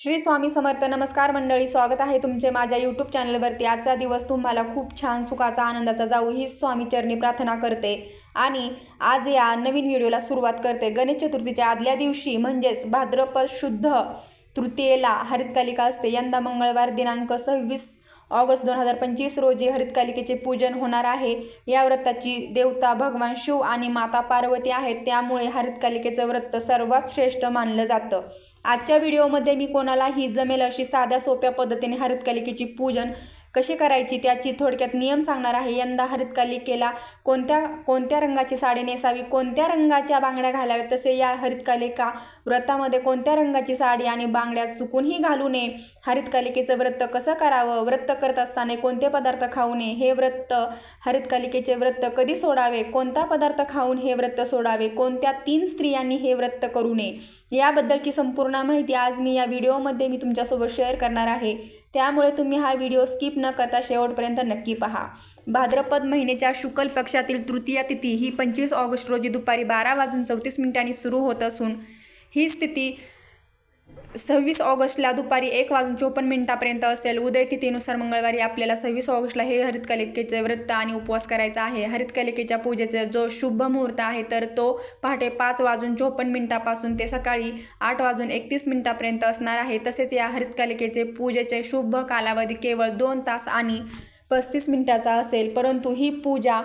श्री स्वामी समर्थ नमस्कार मंडळी स्वागत आहे तुमचे माझ्या यूट्यूब चॅनलवरती आजचा दिवस तुम्हाला खूप छान सुखाचा आनंदाचा जाऊ ही स्वामीचरणी प्रार्थना करते. आणि आज या नवीन व्हिडिओला सुरुवात करते. गणेश चतुर्थीच्या आदल्या दिवशी म्हणजेच भाद्रपद शुद्ध तृतीयेला हरितकालिका असते. यंदा मंगळवार दिनांक सव्वीस ऑगस्ट दोन हजार पंचवीस रोजी हरितकालिकेचे पूजन होणार आहे. या व्रताची देवता भगवान शिव आणि माता पार्वती आहेत. त्यामुळे हरितकालिकेचं व्रत सर्वात श्रेष्ठ मानलं जातं. आजच्या व्हिडिओमध्ये मी कोणालाही जमेल अशी साध्या सोप्या पद्धतीने हरितकालिकेची पूजन कशी करायची त्याची थोडक्यात नियम सांगणार आहे. यंदा हरितकालिकेला कोणत्या कोणत्या रंगाची साडी नेसावी? कोणत्या रंगाच्या बांगड्या घालाव्यात? तसे या हरितकालिका व्रतामध्ये कोणत्या रंगाची साडी आणि बांगड्या चुकूनही घालू नये? हरितकालिकेचं व्रत कसं करावं? व्रत करत असताना कोणते पदार्थ खाऊ नये? हे व्रत हरितकालिकेचे व्रत कधी सोडावे? कोणता पदार्थ खाऊन हे व्रत सोडावे? कोणत्या तीन स्त्रियांनी हे व्रत करू नये? याबद्दलची संपूर्ण माहिती आज मी या व्हिडिओमध्ये मी तुमच्यासोबत शेअर करणार आहे. त्यामुळे तुम्ही हा व्हिडिओ स्किप न करता शेवटपर्यंत नक्की पहा. भाद्रपद महिन्याच्या शुक्ल पक्षातील तृतीया तिथी ही पंचवीस ऑगस्ट रोजी दुपारी बारा वाजून चौतीस मिनिटांनी सुरू होत असून ही स्थिती सव्वीस ऑगस्टला दुपारी एक वाजून चोपन्न मिनिटापर्यंत असेल. उदय तिथीनुसार मंगळवारी आपल्याला सव्वीस ऑगस्टला हे हरितकालिकेचे व्रत आणि उपवास करायचा आहे. हरितकालिकेच्या पूजेचा जो शुभ मुहूर्त आहे तर तो पहाटे पाच वाजून चोपन्न मिनिटापासून ते सकाळी आठ वाजून एकतीस मिनिटापर्यंत असणार आहे. तसेच या हरितकालिकेचे पूजेचे शुभ कालावधी केवळ दोन तास आणि पस्तीस मिनिटाचा असेल. परंतु ही पूजा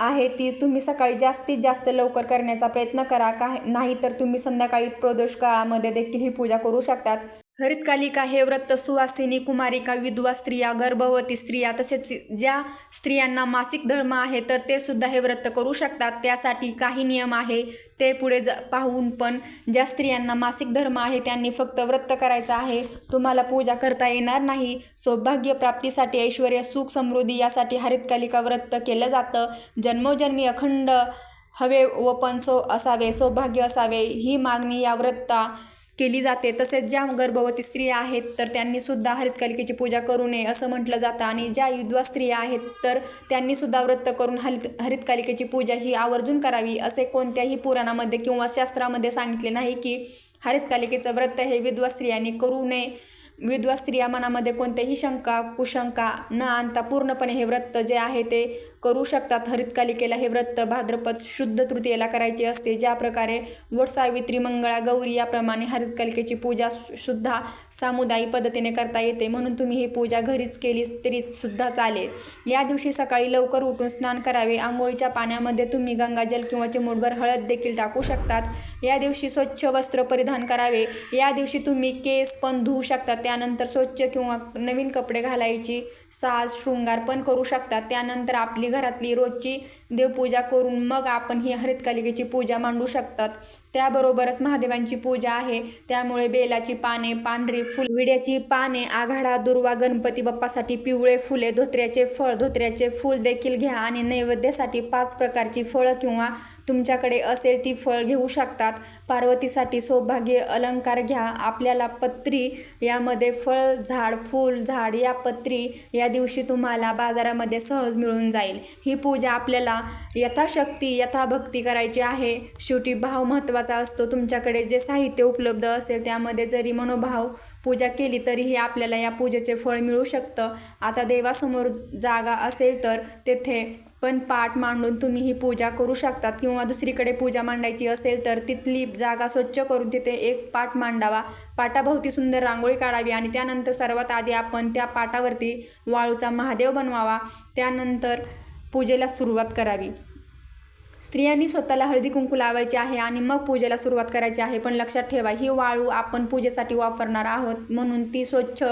आहे ती तुम्ही सकाळी जास्तीत जास्त लवकर करण्याचा प्रयत्न करा. का नाही तर तुम्ही संध्याकाळी प्रदोष काळामध्ये देखील ही पूजा करू शकतात. हरितकालिका हे व्रत सुवासिनी कुमारिका विधवा स्त्रिया गर्भवती स्त्रिया तसेच ज्या स्त्रियांना मासिक धर्म आहे तर ते सुद्धा हे व्रत करू शकतात. त्यासाठी काही नियम आहे. ते पुढे ज पाहून पण ज्या स्त्रियांना मासिक धर्म आहे त्यांनी फक्त व्रत करायचं आहे. तुम्हाला पूजा करता येणार नाही. सौभाग्य प्राप्तीसाठी ऐश्वर सुख समृद्धी यासाठी हरितकालिका व्रत केलं जातं. जन्मोजन्मी अखंड हवे व पण सो असावे सौभाग्य असावे ही मागणी या व्रता केली जाते. तसेच ज्या गर्भवती स्त्रिया आहेत तर त्यांनीसुद्धा हरितकालिकेची पूजा करू नये असं म्हटलं जातं. आणि ज्या विधवा स्त्रिया आहेत तर त्यांनीसुद्धा व्रत करून हरित हरितकालिकेची पूजा ही आवर्जून करावी असे कोणत्याही पुराणामध्ये किंवा शास्त्रामध्ये सांगितले नाही की हरितकालिकेचं व्रत हे विधवा स्त्रियांनी करू नये. विधवा स्त्रिया मनामध्ये कोणत्याही शंका कुशंका न आणता पूर्णपणे हे व्रत जे आहे ते करू शकतात. हरितकालिकेला हे व्रत भाद्रपद शुद्ध तृतीयेला करायचे असते. ज्या प्रकारे वट सावित्री मंगळा गौरी याप्रमाणे हरितकालिकेची पूजा सुद्धा सामुदायिक पद्धतीने करता येते. म्हणून तुम्ही ही पूजा घरीच केली तरी सुद्धा चालेल. या दिवशी सकाळी लवकर उठून स्नान करावे. आंघोळीच्या पाण्यामध्ये तुम्ही गंगाजल किंवा चिमूटभर हळद देखील टाकू शकतात. या दिवशी स्वच्छ वस्त्र परिधान करावे. या दिवशी तुम्ही केस पण धुवू शकता. त्यानंतर स्वच्छ किंवा नवीन कपडे घालायची साज शृंगार पण करू शकतात त्यानंतर आपली घरातली रोजची देवपूजा करून मग आपण ही हरितकालिकेची पूजा मांडू शकतात. त्याबरोबरच महादेवांची पूजा आहे. त्यामुळे बेलाची पाने पांढरी फुल विड्याची पाने आघाडा दुर्वा गणपती बाप्पासाठी पिवळे फुले धोत्र्याचे फळ धोत्र्याचे फूल देखील घ्या आणि नैवेद्यासाठी पाच प्रकारची फळं किंवा तुमच्याकडे असेल ती फळ घेऊ शकतात. पार्वतीसाठी सौभाग्य अलंकार घ्या. आपल्याला पत्री यामध्ये फळ झाड फूल झाड या पत्री या दिवशी तुम्हाला बाजारामध्ये सहज मिळून जाईल. ही पूजा आपल्याला यथाशक्ती यथाभक्ती करायची आहे. शेवटी भाव महत्त्वाचा असतो. तुमच्याकडे जे साहित्य उपलब्ध असेल त्यामध्ये जरी मनोभाव पूजा केली तरीही आपल्याला या पूजेचे फळ मिळू शकतं. आता देवासमोर जागा असेल तर तेथे पण पाठ मांडून तुम्ही ही पूजा करू शकतात. किंवा दुसरीकडे पूजा मांडायची असेल तर तिथली जागा स्वच्छ करून तिथे एक पाठ मांडावा. पाटाभोवती सुंदर रांगोळी काढावी आणि त्यानंतर सर्वात आधी आपण त्या पाटावरती वाळूचा महादेव बनवावा. त्यानंतर पूजेला सुरुवात करावी. स्त्रियांनी स्वतःला हळदी कुंकू लावायचे आहे आणि मग पूजेला सुरुवात करायची आहे. पण लक्षात ठेवा ही वाळू आपण पूजेसाठी वापरणार आहोत म्हणून ती स्वच्छ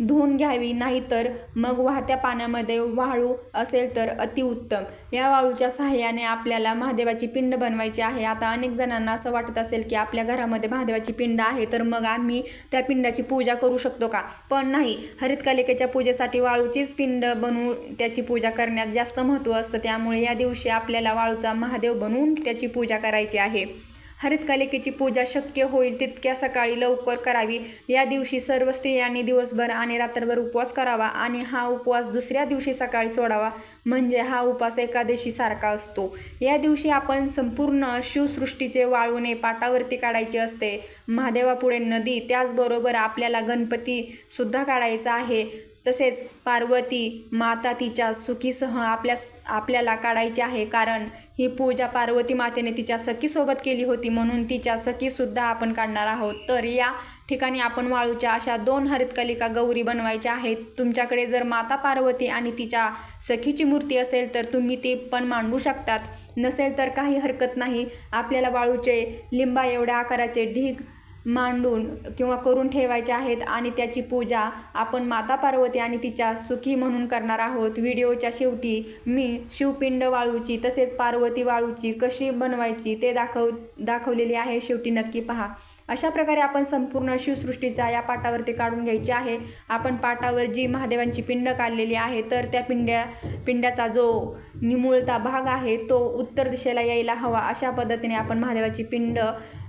धुवून घ्यावी नाहीतर मग वाहत्या पाण्यामध्ये वाळू असेल तर अतिउत्तम. या वाळूच्या सहाय्याने आपल्याला महादेवाची पिंड बनवायची आहे. आता अनेक जणांना असं वाटत असेल की आपल्या घरामध्ये महादेवाची पिंड आहे तर मग आम्ही त्या पिंडाची पूजा करू शकतो का? पण नाही. हरितकालिकेच्या पूजेसाठी वाळूचीच पिंड बनवून त्याची पूजा करण्यात जास्त महत्त्व असतं. त्यामुळे या दिवशी आपल्याला वाळूचा महादेव बनवून त्याची पूजा करायची आहे. हरितकलिकेची पूजा शक्य होईल तितक्या सकाळी लवकर करावी. या दिवशी सर्व स्त्रियांनी दिवसभर आणि रात्रभर उपवास करावा आणि हा उपवास दुसऱ्या दिवशी सकाळी सोडावा. म्हणजे हा उपवास एकादशी सारखा असतो. या दिवशी आपण संपूर्ण शिवसृष्टीचे वाळूने पाटावरती काढायचे असते. महादेवापुढे नदी त्याचबरोबर आपल्याला गणपतीसुद्धा काढायचा आहे. तसेच पार्वती माता तिच्या सुखीसह आपल्या आपल्याला काढायची आहे. कारण ही पूजा पार्वती मातेने तिच्या सखीसोबत केली होती. म्हणून तिच्या सखीसुद्धा आपण काढणार आहोत. तर या ठिकाणी आपण वाळूच्या अशा दोन हरितकलिका गौरी बनवायच्या आहेत. तुमच्याकडे जर माता पार्वती आणि तिच्या सखीची मूर्ती असेल तर तुम्ही ती पण मांडू शकतात. नसेल तर काही हरकत नाही. आपल्याला वाळूचे लिंबा एवढ्या आकाराचे ढीग मांडून किंवा करून ठेवायचे आहेत आणि त्याची पूजा आपण माता पार्वती आणि तिच्या सुखी म्हणून करणार आहोत. व्हिडिओच्या शेवटी मी शिवपिंड वाळूची तसेच पार्वती वाळूची कशी बनवायची ते दाखव दाखवलेली आहे. शेवटी नक्की पहा. अशा प्रकारे आपण संपूर्ण शिवसृष्टीचा या पाटावरती काढून घ्यायची आहे. आपण पाटावर जी महादेवांची पिंड काढलेली आहे तर त्या पिंड्या पिंड्याचा जो निमुळता भाग आहे तो उत्तर दिशेला यायला हवा. अशा पद्धतीने आपण महादेवाची पिंड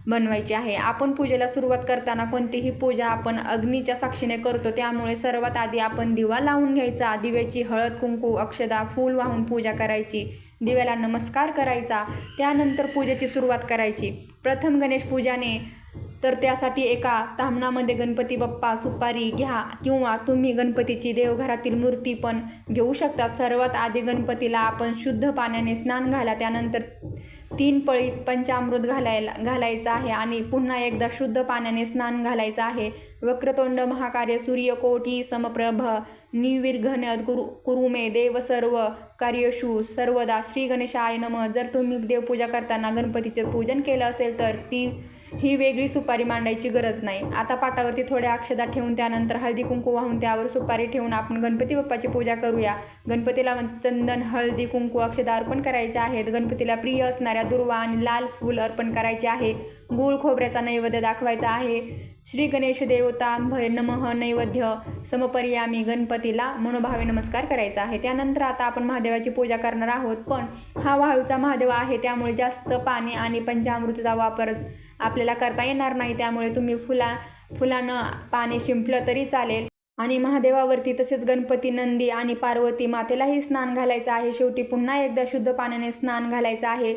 बनवायची आहे. आपण पूजेला सुरुवात करताना कोणतीही पूजा आपण अग्नीच्या साक्षीने करतो. त्यामुळे सर्वात आधी आपण दिवा लावून घ्यायचा. दिव्याची हळद कुंकू अक्षदा फूल वाहून पूजा करायची. दिव्याला नमस्कार करायचा. त्यानंतर पूजेची सुरुवात करायची. प्रथम गणेश पूजाने तर त्यासाठी एका तामणामध्ये गणपती बाप्पा सुपारी घ्या किंवा तुम्ही गणपतीची देवघरातील मूर्ती पण घेऊ शकता. सर्वात आधी गणपतीला आपण शुद्ध पाण्याने स्नान घाला. त्यानंतर तीन पळी पंचामृत घालायला घालायचं आहे आणि पुन्हा एकदा शुद्ध पाण्याने स्नान घालायचं आहे. वक्रतोंड महाकार्य सूर्यकोटी समप्रभ निविर्घन कुरु कुरुमे देव सर्व कार्यशू सर्वदा श्री गणेशाय नम. जर तुम्ही देवपूजा करताना गणपतीचे पूजन केलं असेल तर ती ही वेगळी सुपारी मांडायची गरज नाही. आता पाटावरती थोड्या अक्षदा ठेवून त्यानंतर हळदी कुंकू वाहून त्यावर सुपारी ठेवून आपण गणपती बाप्पाची पूजा करूया. गणपतीला चंदन हळदी कुंकू अक्षदा अर्पण करायचे आहेत. गणपतीला प्रिय असणाऱ्या दुर्वा आणि लाल फूल अर्पण करायचे आहे. गूळ खोबऱ्याचा नैवेद्य दाखवायचा आहे. श्री गणेश देवता भय नमः नैवेद्य समपर्यामी गणपतीला मनोभावे नमस्कार करायचा आहे. त्यानंतर आता आपण महादेवाची पूजा करणार आहोत. पण हा वाळूचा महादेव आहे त्यामुळे जास्त पाणी आणि पंचामृतचा वापर आपल्याला करता येणार नाही त्यामुळे तुम्ही फुला फुलानं पाणी शिंपलं तरी चालेल. आणि महादेवावरती तसेच गणपती नंदी आणि पार्वती मातेलाही स्नान घालायचं आहे. शेवटी पुन्हा एकदा शुद्ध पाण्याने स्नान घालायचं आहे.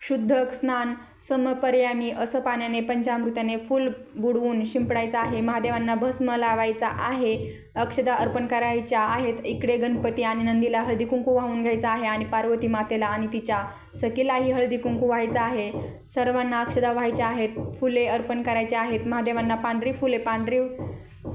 शुद्ध स्नान समपर्यामी असं पाण्याने पंचामृताने फूल बुडवून शिंपडायचं आहे. महादेवांना भस्म लावायचा आहे. अक्षदा अर्पण करायच्या आहेत. इकडे गणपती आणि नंदीला हळदी कुंकू वाहून घ्यायचा आहे आणि पार्वती मातेला आणि तिच्या सखीलाही हळदी कुंकू व्हायचं आहे. सर्वांना अक्षदा व्हायच्या आहेत. फुले अर्पण करायचे आहेत. महादेवांना पांढरी फुले पांढरी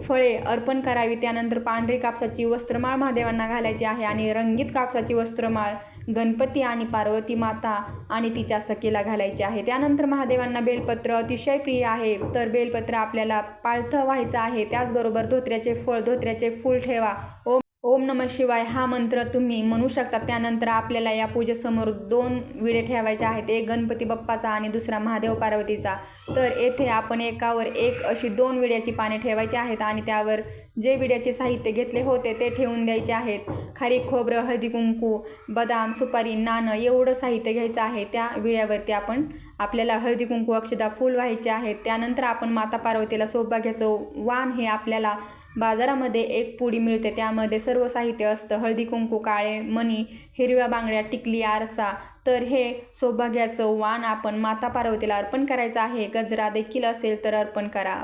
फळे अर्पण करावी. त्यानंतर पांढरी कापसाची वस्त्रमाळ महादेवांना घालायची आहे आणि रंगीत कापसाची वस्त्रमाळ गणपती आणि पार्वती माता आणि तिच्या सखीला घालायची आहे. त्यानंतर महादेवांना बेलपत्र अतिशय प्रिय आहे. तर बेलपत्र आपल्याला पाळथं व्हायचं आहे. त्याचबरोबर धोत्र्याचे फळ धोत्र्याचे फूल ठेवा. ओम ओम नम शिवाय हा मंत्र तुम्ही म्हणू शकता. त्यानंतर आपल्याला या पूजेसमोर दोन विडे ठेवायचे आहेत. एक गणपती बाप्पाचा आणि दुसरा महादेव पार्वतीचा. तर येथे आपण एकावर एक अशी दोन विड्याची पाने ठेवायची आहेत आणि त्यावर जे विड्याचे साहित्य घेतले होते ते ठेवून द्यायचे आहेत. खारी खोबरं हळदी कुंकू बदाम सुपारी नाणं एवढं साहित्य घ्यायचं आहे. त्या विड्यावरती आपण आपल्याला हळदी कुंकू अक्षदा फूल व्हायचे आहेत. त्यानंतर आपण माता पार्वतीला सौभाग्याचं वाण हे आपल्याला बाजारामध्ये एक पुडी मिळते. त्यामध्ये सर्व साहित्य असतं. हळदी कुंकू काळे मणी हिरव्या बांगड्या टिकली आरसा. तर हे सौभाग्याचं वाण आपण माता पार्वतीला अर्पण करायचं आहे. गजरा देखील असेल तर अर्पण करा.